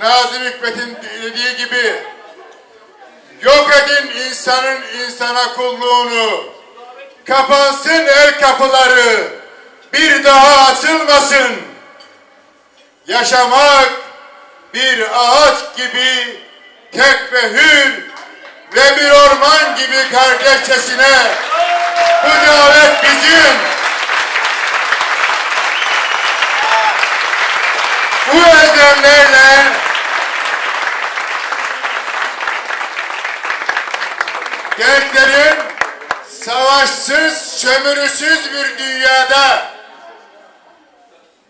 Nazım Hikmet'in dediği gibi yok edin insanın insana kulluğunu. Kapansın el kapıları. Bir daha açılmasın. Yaşamak bir ağaç gibi tek ve hür ve bir orman gibi kardeşçesine bu davet bizim. Bu erdemlerle gençlerin savaşsız, sömürüsüz bir dünyada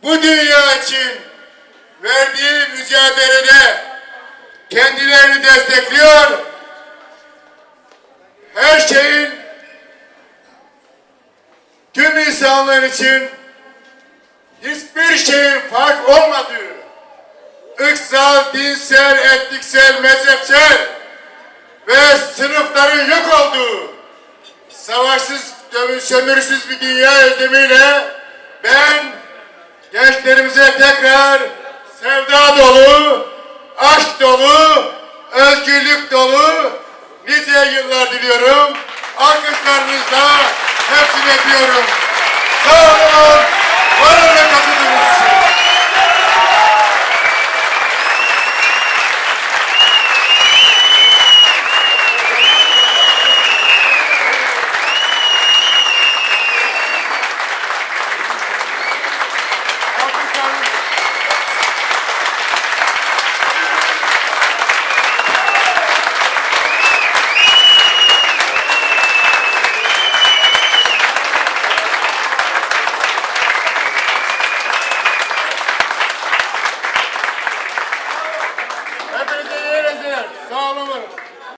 bu dünya için verdiği mücadelede kendilerini destekliyor. Her şeyin tüm insanlar için hiçbir şeyin fark olmadığı, ırksal, dinsel, etniksel, mezhepsel ve sınıfların yok olduğu, savaşsız, sömürüsüz bir dünya özlemiyle ben gençlerimize tekrar sevda dolu, aşk dolu, özgürlük dolu nice yıllar diliyorum. Alkışlarınızla hepsini öpüyorum. Sağ olun, Sağ olun.